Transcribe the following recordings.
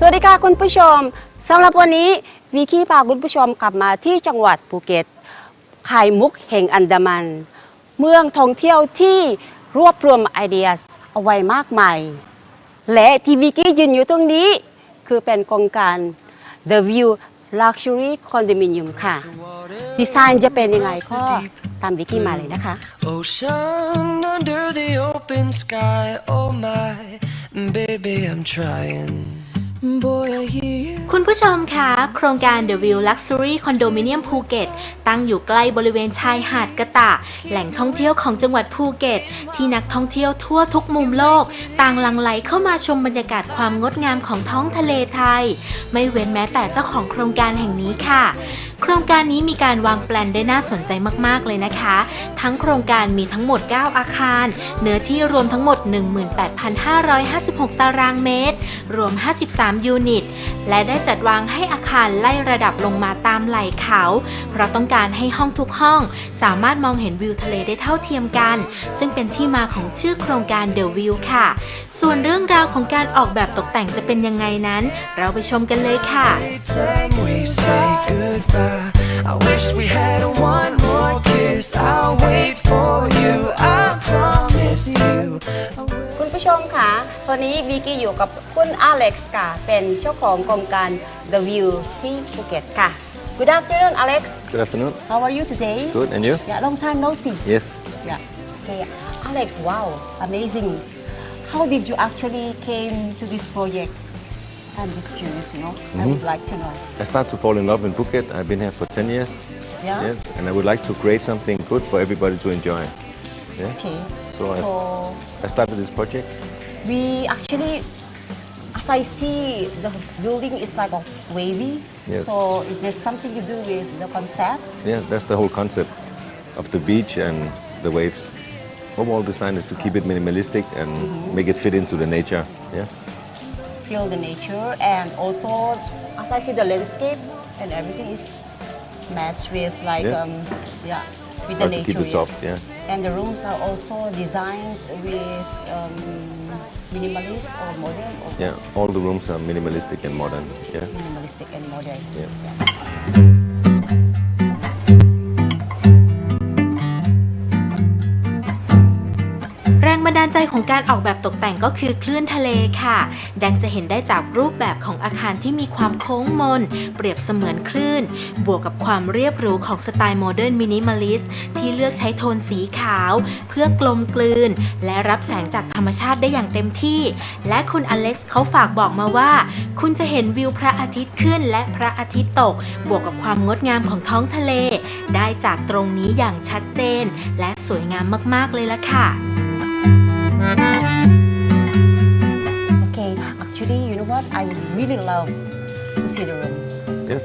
สวัสดีค่ะคุณผู้ชมสำหรับวันนี้วิกี้พาคุณผู้ชมกลับมาที่จังหวัดภูเก็ตไข่มุกแห่งอันดามัน เมืองท่องเที่ยวที่รวบรวมไอเดียเอาไว้มากมายและที่วิกี้ยืนอยู่ตรงนี้ คือเป็นโครงการ The View Luxury Condominium ค่ะดีไซน์จะเป็นยังไงก็ตามวิกี้มาเลยนะคะ Ocean under the open sky oh my baby I'm trying คุณผู้ชมคะ โครงการ The View Luxury Condominium ภูเก็ตตั้งอยู่ใกล้บริเวณชายหาดกระตะ แหล่งท่องเที่ยวของจังหวัดภูเก็ต ที่นักท่องเที่ยวทั่วทุกมุมโลก ต่างหลั่งไหลเข้ามาชมบรรยากาศความงดงามของท้องทะเลไทย ไม่เว้นแม้แต่เจ้าของโครงการแห่งนี้ค่ะโครงการนี้มีการวางแปลนได้น่าสนใจมาก ๆ เลยนะคะ ทั้งโครงการมีทั้งหมด 9 อาคาร เนื้อที่รวมทั้งหมด 18,556 ตารางเมตร รวม 53 ยูนิต และได้จัดวางให้อาคารไล่ระดับลงมาตามไหล่เขา เพราะต้องการให้ห้องทุกห้อง สามารถมองเห็นวิวทะเลได้เท่าเทียมกัน ซึ่งเป็นที่มาของชื่อโครงการ The View ค่ะ ส่วนเรื่องราวของการออกแบบตกแต่งจะเป็นยังไงนั้น เราไปชมกันเลยค่ะ I wish we had one more kiss. I'll wait for you. I promise you. คุณผู้ชมคะตอนนี้บีกี้อยู่กับคุณอเล็กซ์ค่ะ The View ที่ภูเก็ตค่ะ Good afternoon Alex Good afternoon. How are you today Good, and you? Yeah long time no see Yes. Yeah Okay Alex wow amazing How did you actually came to this project I'm just curious, you know. I would mm-hmm. like to know. I started to fall in love in Phuket. I've been here for 10 years. Yeah. Yes, and I would like to create something good for everybody to enjoy. Yeah. Okay. So, I- So I started this project. we actually, as I see, the building is like a wavy. Yes. So is there something to do with the concept? Yeah, that's the whole concept of the beach and the waves. Overall design is to keep it minimalistic and mm-hmm. make it fit into the nature. Yeah feel the nature and also as I see the landscape and everything is matched with like Yeah. um, yeah with the to nature. keep soft, yeah. And the rooms are also designed with um, minimalist or modern or Yeah, all the rooms are minimalistic and modern. Yeah. minimalistic and modern. Yeah. ของการออกแบบตกแต่งก็คือคลื่นทะเลค่ะดังจะเห็นได้จากรูปแบบของอาคารที่มีความโค้งมน เปรียบเสมือนคลื่น บวกกับความเรียบหรูของสไตล์โมเดิร์นมินิมอลิสต์ที่เลือกใช้โทนสีขาว เพื่อกลมกลืน และรับแสงจากธรรมชาติได้อย่างเต็มที่ และคุณอเล็กซ์เขาฝากบอกมาว่า คุณจะเห็นวิวพระอาทิตย์ขึ้นและพระอาทิตย์ตก บวกกับความงดงามของท้องทะเล ได้จากตรงนี้อย่างชัดเจน และสวยงามมากๆเลยล่ะค่ะ Okay, actually, you know what? I really love to see the rooms. Yes.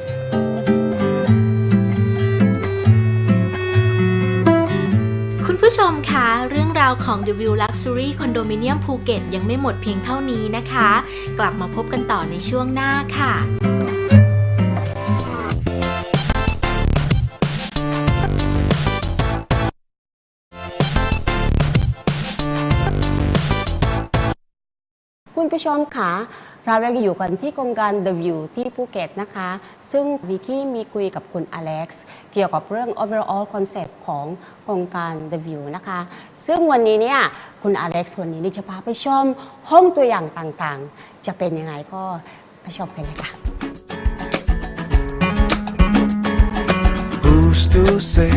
ผู้ชมคะ เรื่องราวของ The View Luxury Condominium ภูเก็ตยังไม่หมดเพียงเท่านี้นะคะ กลับมาพบกันต่อในช่วงหน้าค่ะคุณผู้ชมคะเราไัอยู่กันที่โครงการ The View ที่ภูเก็ตนะคะ ซึ่งวิกกี้มีคุยกับคุณอเล็กซ์เกี่ยวกับเรื่อง overall concept ของโครงการ The View นะคะ ซึ่งวันนี้เนี่ยคุณอเล็กซ์วันนี้จะพาไปชมห้องตัวอย่างต่างๆ จะเป็นยังไงก็ไปชมกันเลยค่ะ Who's to say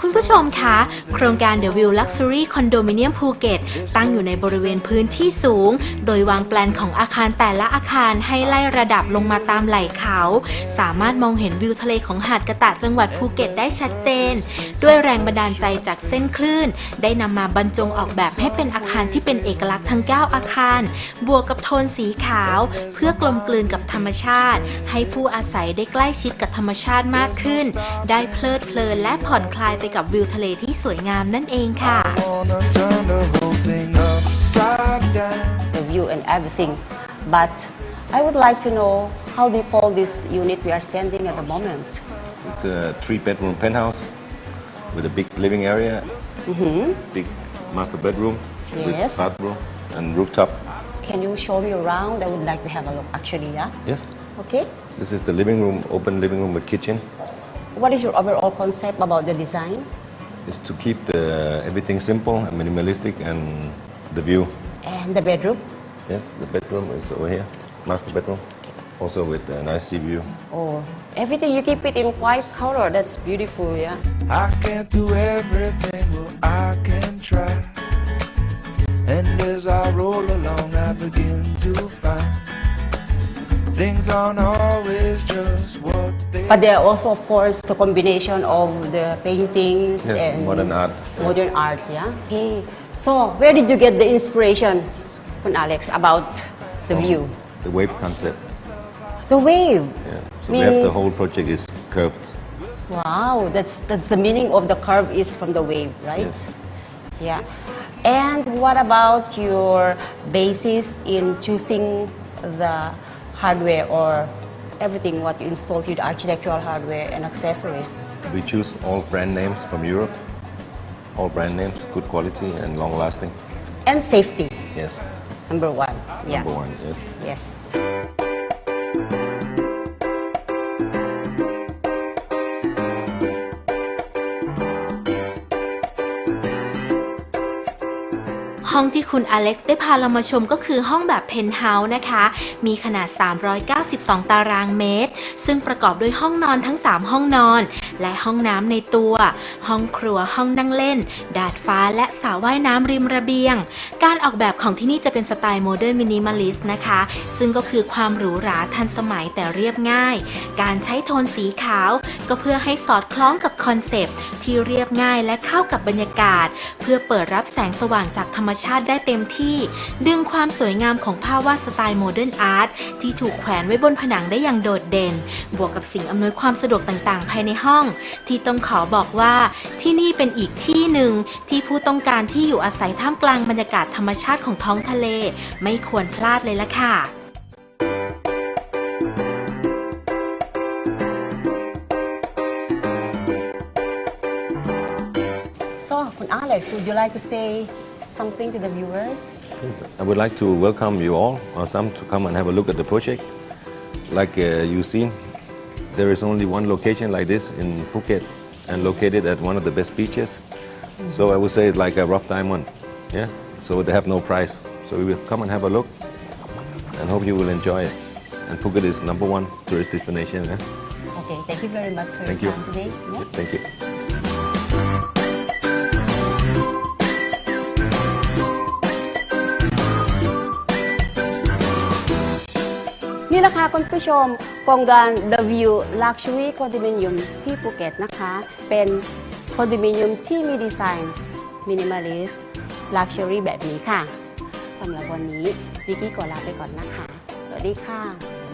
คุณผู้ชมคะโครงการ The View Luxury Condominium ภูเก็ตตั้งอยู่ในบริเวณพื้นที่สูง โดยวางแปลนของอาคารแต่ละอาคารให้ไล่ระดับลงมาตามไหล่เขาสามารถมองเห็นวิวทะเลของหาดกระตะจังหวัดภูเก็ตได้ชัดเจน ด้วยแรงบันดาลใจจากเส้นคลื่น ได้นำมาบรรจงออกแบบให้เป็นอาคารที่เป็นเอกลักษณ์ทั้ง9 อาคาร บวกกับโทนสีขาว เพื่อกลมกลืนกับธรรมชาติ ให้ผู้อาศัยได้ใกล้ชิดกับธรรมชาติมากขึ้นได้เพลิดเพลิน The view and everything but I would like to know how do you call this unit we are standing at the moment It's a three bedroom penthouse with a big living area mm-hmm. big master bedroom yes. with bathroom and rooftop Can you show me around I would like to have a look actually yeah Yes Okay This is the living room open living room with kitchen what is your overall concept about the design? It's to keep the everything simple and minimalistic and the view. And the bedroom? Yes, the bedroom is over here, master bedroom. Also with a nice sea view. Oh, everything you keep it in white color. That's beautiful, yeah. I can't do everything, well, I can try. And as I roll along, I begin to find things aren't always just what but there are also, of course, the combination of the paintings Yes, and modern art. Modern art, yeah. Okay. So, where did you get the inspiration, Kun Alex, about the view, The wave concept. the wave? Yeah. So we have the whole project is curved. Wow, that's that's the meaning of the curve is from the wave, right? Yeah. And what about your basis in choosing the hardware or everything what you install to the architectural hardware and accessories. We choose all brand names from Europe. All brand names, good quality and long lasting. And safety. Yes. Number one. Number one, yes. Yes. ห้องที่คุณอเล็กซ์ได้พาเรามาชมก็คือห้องแบบเพนท์เฮาส์นะคะ มีขนาด 392 ตารางเมตร ซึ่งประกอบด้วยห้องนอนทั้ง 3 ห้องนอนและห้องน้ำในตัว ห้องครัวห้องนั่งเล่น ดาดฟ้าและสระว่ายน้ำริมระเบียง การออกแบบของที่นี่จะเป็นสไตล์โมเดิร์นมินิมอลิสต์นะคะ ซึ่งก็คือความหรูหราทันสมัยแต่เรียบง่าย การใช้โทนสีขาว ก็เพื่อให้สอดคล้องกับคอนเซปต์ที่เรียบง่ายและเข้ากับบรรยากาศ เพื่อเปิดรับแสงสว่างจากธรรมชาติได้เต็มที่ ดึงความสวยงามของภาพวาดสไตล์โมเดิร์นอาร์ตที่ถูกแขวนไว้บนผนังได้อย่างโดดเด่น บวกกับสิ่งอำนวยความสะดวกต่างๆ ภายในห้องที่ต้องขอบอกว่าที่นี่เป็นอีกที่หนึ่งที่ผู้ต้องการที่อยู่อาศัยท่ามกลางบรรยากาศธรรมชาติของท้องทะเลไม่ควรพลาดเลยล่ะค่ะ So, Kun Alex, would you like to say something to the viewers? Yes, I would like to welcome you all or some to come and have a look at the project. Like uh, you seen, There is only one location like this in Phuket and located at one of the best beaches. So I would say it's like a rough diamond. Yeah. So they have no price. So we will come and have a look and hope you will enjoy it. And Phuket is number one tourist destination. Yeah? Okay, thank you very much for thank your you. today. Yeah? Thank you. คุณผู้ชมโครงการ The View Luxury Condominium ที่ภูเก็ตนะคะ เป็นคอนโดมิเนียมที่มีดีไซน์มินิมอลิสต์ ลักชัวรี่แบบนี้ค่ะ สำหรับวันนี้วิกกี้ขอลาไปก่อนนะคะ สวัสดีค่ะ